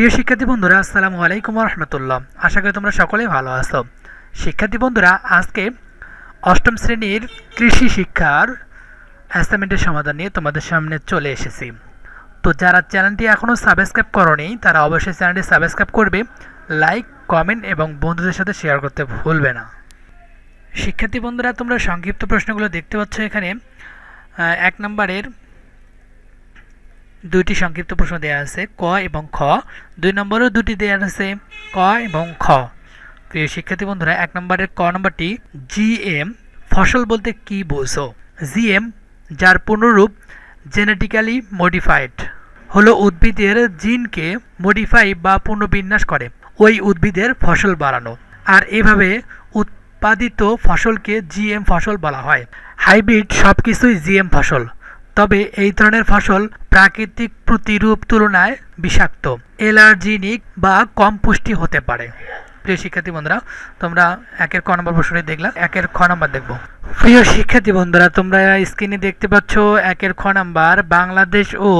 প্রিয় শিক্ষার্থী বন্ধুরা, আসসালামু আলাইকুম রহমতুল্লাহ আশা করি তোমরা সকলেই ভালো আছো। শিক্ষার্থী বন্ধুরা, আজকে অষ্টম শ্রেণির কৃষি শিক্ষার অ্যাসাইনমেন্টের সমাধান নিয়ে তোমাদের সামনে চলে এসেছি। তো যারা চ্যানেলটি এখনও সাবস্ক্রাইব করনি, তারা অবশ্যই চ্যানেলটি সাবস্ক্রাইব করবে, লাইক, কমেন্ট এবং বন্ধুদের সাথে শেয়ার করতে ভুলবে না। শিক্ষার্থী বন্ধুরা, তোমরা সংক্ষিপ্ত প্রশ্নগুলো দেখতে পাচ্ছ এখানে। এক নম্বরের দুইটি সংক্ষিপ্ত প্রশ্ন দেওয়া আছে, ক এবং খ। দুই নম্বরেও দুটি দেওয়া আছে, ক এবং খ। প্রিয় শিক্ষার্থী বন্ধুরা, এক নম্বরের ক নম্বরটি জিএম ফসল বলতে কি বোঝো? জিএম যার পুনরূপ জেনেটিক্যালি মডিফাইড হলো উদ্ভিদের জিনকে মডিফাই বা পুনর্বিন্যাস করে, ওই উদ্ভিদের ফসল বাড়ানো। আর এভাবে উৎপাদিত ফসলকে জিএম ফসল বলা হয়। হাইব্রিড সব কিছুই জিএম ফসল। তবে এই ধরনের ফসল প্রাকৃতিক প্রতিরূপ তুলনায় বিষাক্ত এলার্জিনিক বা কম পুষ্টি হতে পারে। প্রিয় শিক্ষার্থী বন্ধুরা, তোমরা একের ক নম্বর প্রশ্নটি দেখলাম একের খ নম্বর দেখব। প্রিয় শিক্ষার্থী বন্ধুরা, তোমরা স্ক্রিনে দেখতে পাচ্ছ একের খ নাম্বার বাংলাদেশ ও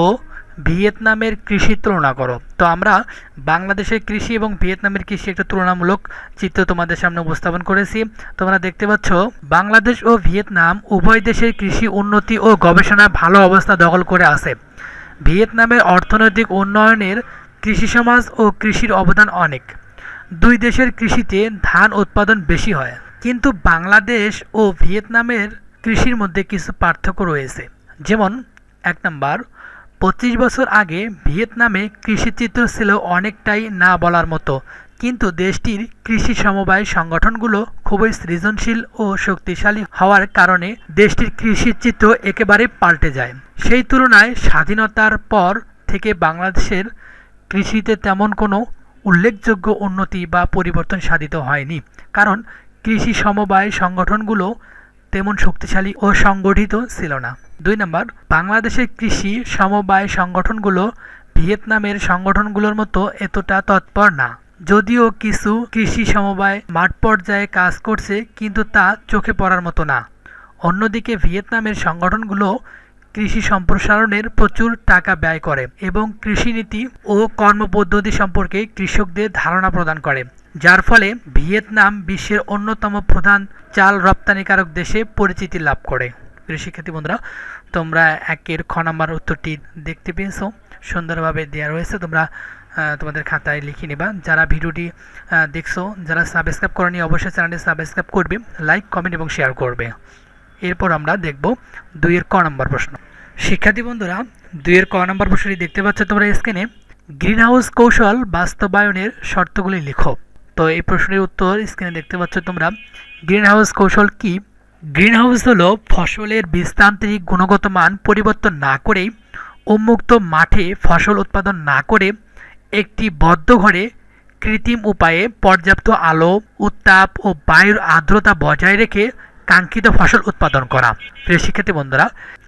ভিয়েতনামের কৃষি তুলনা করো। তো আমরা বাংলাদেশের কৃষি এবং ভিয়েতনামের কৃষি একটা তুলনামূলক চিত্র তোমাদের সামনে উপস্থাপন করেছি। তোমরা দেখতে পাচ্ছ, বাংলাদেশ ও ভিয়েতনাম উভয় দেশের কৃষি উন্নতি ও গবেষণায় ভালো অবস্থা দখল করে আছে। ভিয়েতনামের অর্থনৈতিক উন্নয়নের কৃষি সমাজ ও কৃষির অবদান অনেক। দুই দেশের কৃষিতে ধান উৎপাদন বেশি হয়। কিন্তু বাংলাদেশ ও ভিয়েতনামের কৃষির মধ্যে কিছু পার্থক্য রয়েছে। যেমন, এক নম্বর পঁচিশ বছর আগে ভিয়েতনামে কৃষিচিত্র ছিল অনেকটাই না বলার মতো। কিন্তু দেশটির কৃষি সমবায় সংগঠনগুলো খুবই সৃজনশীল ও শক্তিশালী হওয়ার কারণে দেশটির কৃষির চিত্র একেবারে পাল্টে যায়। সেই তুলনায় স্বাধীনতার পর থেকে বাংলাদেশের কৃষিতে তেমন কোনো উল্লেখযোগ্য উন্নতি বা পরিবর্তন সাধিত হয়নি। কারণ কৃষি সমবায় সংগঠনগুলো তেমন শক্তিশালী ও সংগঠিত ছিল না। দুই নম্বর, বাংলাদেশের কৃষি সমবায় সংগঠনগুলো ভিয়েতনামের সংগঠনগুলোর মতো এতটা তৎপর না। যদিও কিছু কৃষি সমবায় মাঠ পর্যায়ে কাজ করছে, কিন্তু তা চোখে পড়ার মতো না। অন্যদিকে ভিয়েতনামের সংগঠনগুলো কৃষি সম্প্রসারণের প্রচুর টাকা ব্যয় করে এবং কৃষিনীতি ও কর্মপদ্ধতি সম্পর্কে কৃষকদের ধারণা প্রদান করে। যার ফলে ভিয়েতনাম বিশ্বের অন্যতম প্রধান চাল রপ্তানিকারক দেশে পরিচিতি লাভ করে। প্রিয় শিক্ষার্থী বন্ধুরা, তোমরা একের খ নাম্বার উত্তরটি দেখতে পেয়েছ। সুন্দরভাবে দেওয়া রয়েছে। তোমরা তোমাদের খাতায় লিখে নেবা। যারা ভিডিওটি দেখছ, যারা সাবস্ক্রাইব করেনি, অবশ্যই চ্যানেলটি সাবস্ক্রাইব করবে লাইক কমেন্ট এবং শেয়ার করবে। এরপর আমরা দেখব দুইয়ের ক নম্বর প্রশ্ন। শিক্ষার্থী বন্ধুরা, দুইয়ের ক নম্বর প্রশ্নটি দেখতে পাচ্ছ তোমরা স্ক্রিনে গ্রিন হাউস কৌশল বাস্তবায়নের শর্তগুলি লিখো। তো এই প্রশ্নের উত্তর স্ক্রিনে দেখতে পাচ্ছ তোমরা। গ্রিন হাউস কৌশল কি? গ্রিন হাউস হলো ফসলের বীজতান্ত্রিক গুণগত মান পরিবর্তন না করেই উন্মুক্ত মাঠে ফসল উৎপাদন না করে একটি বদ্ধ ঘরে কৃত্রিম উপায়ে পর্যাপ্ত আলো, উত্তাপ ও বায়ুর আর্দ্রতা বজায় রেখে কাঙ্ক্ষিত ফসল উৎপাদন করা। প্রিয় শিক্ষার্থী বন্ধুরা,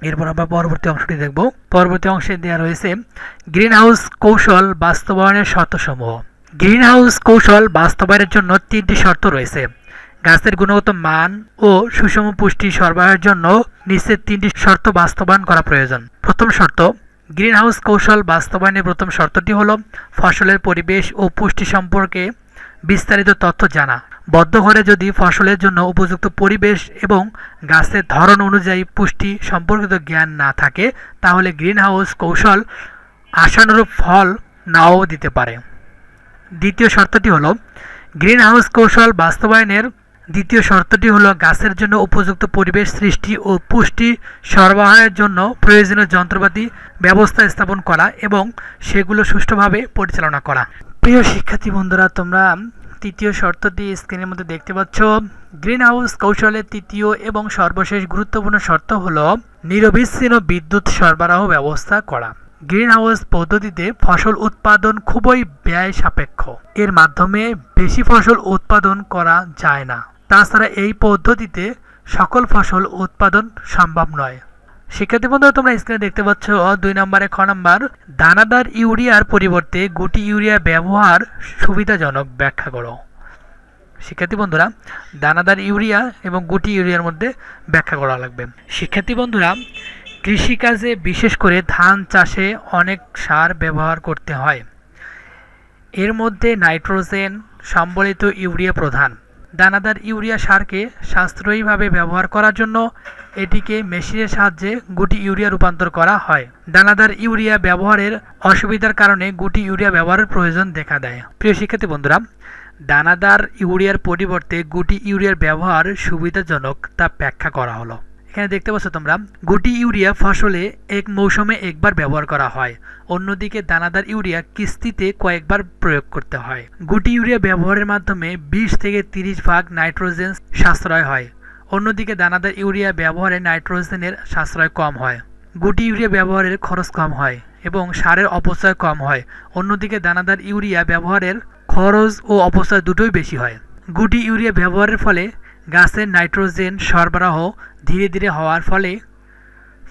এরপর আমরা পরবর্তী অংশটি দেখব। পরবর্তী অংশে দেওয়া রয়েছে গ্রিন হাউস কৌশল বাস্তবায়নের শর্তসমূহ। গ্রিন হাউস কৌশল বাস্তবায়নের জন্য তিনটি শর্ত রয়েছে। গাছের গুণগত মান ও সুষম পুষ্টি সরবরাহের জন্য নিচের তিনটি শর্ত বাস্তবায়ন করা প্রয়োজন। প্রথম শর্ত, গ্রিনহাউস কৌশল বাস্তবায়নের প্রথম শর্তটি হলো ফসলের পরিবেশ ও পুষ্টি সম্পর্কে বিস্তারিত তথ্য জানা। বদ্ধ ঘরে যদি ফসলের জন্য উপযুক্ত পরিবেশ এবং গাছের ধরন অনুযায়ী পুষ্টি সম্পর্কিত জ্ঞান না থাকে, তাহলে গ্রিনহাউস কৌশল আশানুরূপ ফল নাও দিতে পারে। দ্বিতীয় শর্তটি হলো গ্রিন হাউস কৌশল বাস্তবায়নের দ্বিতীয় শর্তটি হলো গাছের জন্য উপযুক্ত পরিবেশ সৃষ্টি ও পুষ্টি সরবরাহের জন্য প্রয়োজনীয় যন্ত্রপাতি ব্যবস্থা স্থাপন করা এবং সেগুলো সুষ্ঠুভাবে পরিচালনা করা। প্রিয় শিক্ষার্থী বন্ধুরা, তোমরা তৃতীয় শর্তটি স্ক্রিনের মধ্যে দেখতে পাচ্ছ। গ্রিন হাউস কৌশলের তৃতীয় এবং সর্বশেষ গুরুত্বপূর্ণ শর্ত হলো, নিরবিচ্ছিন্ন বিদ্যুৎ সরবরাহ ব্যবস্থা করা। গ্রিন হাউস পদ্ধতিতে ফসল উৎপাদন খুবই ব্যয় সাপেক্ষ এর মাধ্যমে বেশি ফসল উৎপাদন করা যায় না। তাছাড়া এই পদ্ধতিতে সকল ফসল উৎপাদন সম্ভব নয়। শিক্ষার্থী বন্ধুরা তোমরা স্ক্রিনে দেখতে পাচ্ছ, দুই নম্বরে খ নম্বর, দানাদার ইউরিয়ার পরিবর্তে গুটি ইউরিয়া ব্যবহার সুবিধাজনক ব্যাখ্যা করো। শিক্ষার্থী বন্ধুরা, দানাদার ইউরিয়া এবং গুটি ইউরিয়ার মধ্যে ব্যাখ্যা করা লাগবে। শিক্ষার্থী বন্ধুরা কৃষিকাজে বিশেষ করে ধান চাষে অনেক সার ব্যবহার করতে হয়। এর মধ্যে নাইট্রোজেন, সম্বলিত ইউরিয়া প্রধান। দানাদার ইউরিয়া সারকে সাশ্রয়ীভাবে ব্যবহার করার জন্য এটিকে মেশিনের সাহায্যে গুটি ইউরিয়া রূপান্তর করা হয়। দানাদার ইউরিয়া ব্যবহারের অসুবিধার কারণে গুটি ইউরিয়া ব্যবহারের প্রয়োজন দেখা দেয়। প্রিয় শিক্ষার্থী বন্ধুরা, দানাদার ইউরিয়ার পরিবর্তে গুটি ইউরিয়ার ব্যবহার সুবিধাজনক তা ব্যাখ্যা করা হলো। এখানে দেখতে পাচ্ছ তোমরা, গুটি ইউরিয়া ফসলে এক মৌসুমে একবার ব্যবহার করা হয়। অন্যদিকে দানাদার ইউরিয়া কিস্তিতে কয়েকবার প্রয়োগ করতে হয়। গুটি ইউরিয়া ব্যবহারের মাধ্যমে বিশ থেকে তিরিশ ভাগ নাইট্রোজেন সাশ্রয় হয়। অন্যদিকে দানাদার ইউরিয়া ব্যবহারে নাইট্রোজেনের সাশ্রয় কম হয়। গুটি ইউরিয়া ব্যবহারের খরচ কম হয় এবং সারের অপচয় কম হয়। অন্যদিকে দানাদার ইউরিয়া ব্যবহারের খরচ ও অপচয় দুটোই বেশি হয়। গুটি ইউরিয়া ব্যবহারের ফলে গাছের নাইট্রোজেন সরবরাহ ধীরে ধীরে হওয়ার ফলে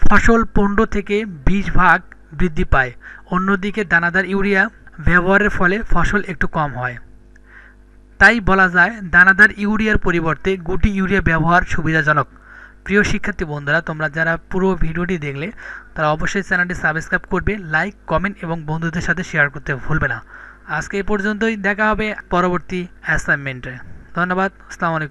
ফসল পনেরো থেকে বিশ ভাগ বৃদ্ধি পায়। অন্যদিকে দানাদার ইউরিয়া ব্যবহারের ফলে ফসল একটু কম হয়। তাই বলা যায়, দানাদার ইউরিয়ার পরিবর্তে গুটি ইউরিয়া ব্যবহার সুবিধাজনক। প্রিয় শিক্ষার্থী বন্ধুরা, তোমরা যারা পুরো ভিডিওটি দেখলে, তারা অবশ্যই চ্যানেলটি সাবস্ক্রাইব করবে, লাইক, কমেন্ট এবং বন্ধুদের সাথে শেয়ার করতে ভুলবে না। আজকে এই পর্যন্তই, দেখা হবে পরবর্তী অ্যাসাইনমেন্টে ধন্যবাদ, আসসালামু আলাইকুম।